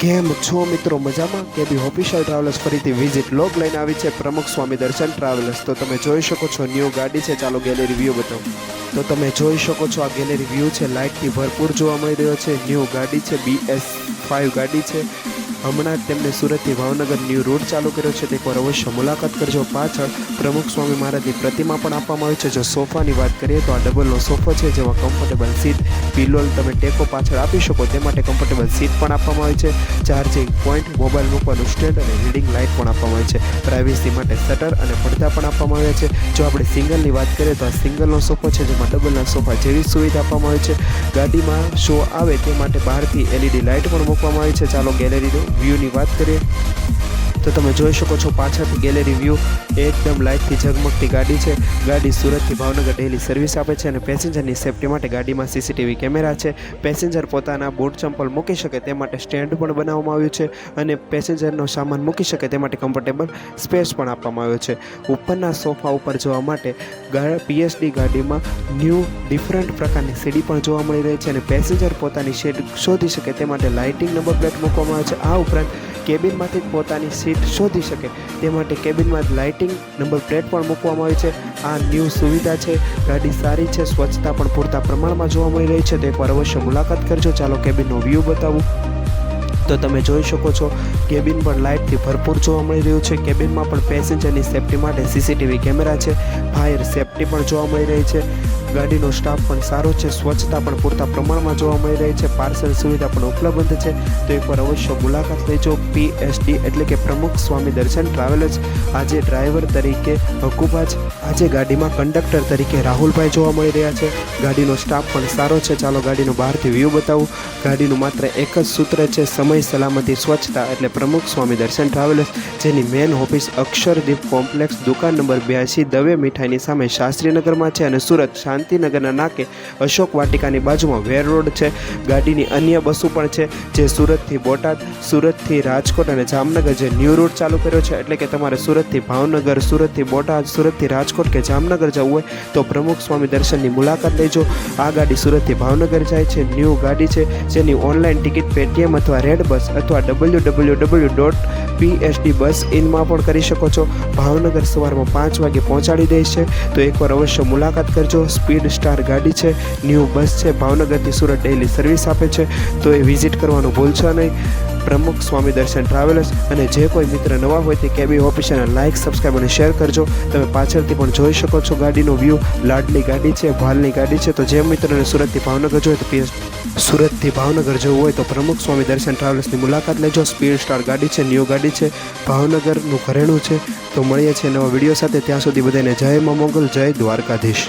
કેમ છો મિત્રો? મજામાં? કે બી ઓફિશિયલ ટ્રાવેલર્સ ફરીથી વિઝિટ લોગ લઈને આવી છે પ્રમુખ સ્વામી દર્શન ટ્રાવેલર્સ તો તમે જોઈ શકો છો ન્યૂ ગાડી છે. ચાલો ગેલેરી વ્યૂ બતાવો. તો તમે જોઈ શકો છો આ ગેલેરી વ્યૂ છે. લાઇટથી ભરપૂર જોવા મળી રહ્યો છે. ન્યૂ ગાડી છે. બીએસ ફાઇવ ગાડી છે. હમણાં જ તેમણે સુરતથી ભાવનગર ન્યૂ રોડ ચાલુ કર્યો છે. તે પર અવશ્ય મુલાકાત કરજો. પાછળ પ્રમુખ સ્વામી મહારાજની પ્રતિમા પણ આપવામાં આવી છે. જો સોફાની વાત કરીએ તો આ ડબલનો સોફો છે, જેમાં કમ્ફર્ટેબલ સીટ પિલોલ તમે ટેકો પાછળ આપી શકો. તે માટે કમ્ફર્ટેબલ સીટ પણ આપવામાં આવી છે. ચાર્જિંગ પોઈન્ટ મોબાઈલ મૂકવાનું સ્ટેન્ડ અને રીડિંગ લાઇટ પણ આપવામાં આવી છે. પ્રાઇવેસી માટે શટર અને પડદા પણ આપવામાં આવ્યા છે. જો આપણે સિંગલની વાત કરીએ તો આ સિંગલનો સોફો છે, જેમાં ડબલના સોફા જેવી સુવિધા આપવામાં આવી છે. ગાડીમાં શો આવે તે માટે બહારથી એલઈડી લાઇટ પણ મૂકવામાં આવી છે. ચાલો ગેલેરીનો વ્યૂની વાત કરીએ. તો તમે જોઈ શકો છો પાછળથી ગેલેરી વ્યૂ. એકદમ લાઇટથી ઝગમગતી ગાડી છે. ગાડી સુરતથી ભાવનગર ડેલી સર્વિસ આપે છે અને પેસેન્જરની સેફટી માટે ગાડીમાં સીસીટીવી કેમેરા છે. પેસેન્જર પોતાના બૂટ ચંપલ મૂકી શકે તે માટે સ્ટેન્ડ પણ બનાવવામાં આવ્યું છે અને પેસેન્જરનો સામાન મૂકી શકે તે માટે કમ્ફર્ટેબલ સ્પેસ પણ આપવામાં આવ્યો છે. ઉપરના સોફા ઉપર જવા માટે પીએસડી ગાડીમાં ન્યૂ ડિફરન્ટ પ્રકારની સીડી પણ જોવા મળી રહી છે અને પેસેન્જર પોતાની શેડ શોધી શકે તે માટે લાઇટિંગ નંબર પ્લેટ મૂકવામાં આવે છે. આ ઉપરાંત કેબિનમાંથી જ પોતાની સીટ શોધી શકે. તે માટે કેબિનમાં જ લાઇટિંગ નંબર પ્લેટ પણ મૂકવામાં આવી છે. આ ન્યૂ સુવિધા છે. ગાડી સારી છે. સ્વચ્છતા પણ પૂરતા પ્રમાણમાં જોવા મળી રહી છે. તો એકવાર અવશ્ય મુલાકાત કરજો. ચાલો કેબિનનો વ્યૂ બતાવું. તો તમે જોઈ શકો છો, કેબિન પણ લાઇટથી ભરપૂર જોવા મળી રહ્યું છે. કેબિનમાં પણ પેસેન્જરની સેફટી માટે સીસીટીવી કેમેરા છે. ફાયર સેફટી પણ જોવા મળી રહી છે. ગાડીનો સ્ટાફ પણ સારો છે, સ્વચ્છતા પણ પૂરતા પ્રમાણમાં જોવા મળી રહી છે, પાર્સલ સુવિધા પણ ઉપલબ્ધ છે. તો એકવાર અવશ્ય મુલાકાત લેજો પીએસડી એટલે કે પ્રમુખ સ્વામી દર્શન ટ્રાવેલર્સ. આજે ડ્રાઈવર તરીકે હકુબાજ, આજે ગાડીમાં કંડક્ટર તરીકે રાહુલભાઈ જોવા મળી રહ્યા છે. ગાડીનો સ્ટાફ પણ સારો છે, ચાલો ગાડીનો બહારથી વ્યૂ બતાવું. ગાડીનું માત્ર એક જ સૂત્ર છે, સમય, સલામતી, સ્વચ્છતા એટલે પ્રમુખ સ્વામી દર્શન ટ્રાવેલર્સ. જેની મેન ઓફિસ અક્ષરદીપ કોમ્પ્લેક્સ, દુકાન નંબર બ્યાસી દવે મીઠાઈની સામે શાસ્ત્રીનગરમાં છે અને સુરત શાંતિનગરના નાકે અશોક વાટિકાની બાજુમાં વેર રોડ છે. ગાડીની અન્ય બસો પણ છે, જે સુરતથી બોટાદ, સુરતથી રાજકોટ અને જામનગર જે ન્યૂ રૂટ ચાલુ કર્યો છે. એટલે કે તમારે સુરતથી ભાવનગર, સુરતથી બોટાદ, સુરતથી રાજકોટ કે જામનગર જવું હોય તો પ્રમુખ સ્વામી દર્શનની મુલાકાત લેજો. આ ગાડી સુરતથી ભાવનગર જાય છે. ન્યૂ ગાડી છે, જેની ઓનલાઈન ટિકિટ પેટીએમ અથવા રેડ બસ અથવા W W W dot PHD bus ઇનમાં પણ કરી શકો છો. ભાવનગર સવારમાં પાંચ વાગે પહોંચાડી દે છે. તો એકવાર અવશ્ય મુલાકાત કરજો. સ્પીડ સ્ટાર ગાડી છે ન્યૂ બસ છે, ભાવનગરથી સુરત ડેઇલી સર્વિસ આપે છે. તો એ વિઝિટ કરવાનું ભૂલશો નહીં. પ્રમુખ સ્વામી દર્શન ટ્રાવેલર્સ અને જે કોઈ મિત્ર નવા હોય તે કેબી ઓફિસને લાઇક સબસ્ક્રાઈબ અને શેર કરજો. તમે પાછળથી પણ જોઈ શકો છો ગાડીનો વ્યૂ લાડલી ગાડી છે, ભાલની ગાડી છે. તો જે મિત્રોને સુરતથી ભાવનગર જોઈએ તો પીએસ સુરતથી ભાવનગર જવું હોય તો પ્રમુખ સ્વામી દર્શન ટ્રાવેલ્સની મુલાકાત લેજો. સ્પીડ સ્ટાર ગાડી છે ન્યૂ ગાડી છે. ભાવનગરનું ઘરેણું છે. તો મળીએ છીએ નવા વીડિયો સાથે. ત્યાં સુધી બધાને જય મોગલ, જય દ્વારકાધીશ.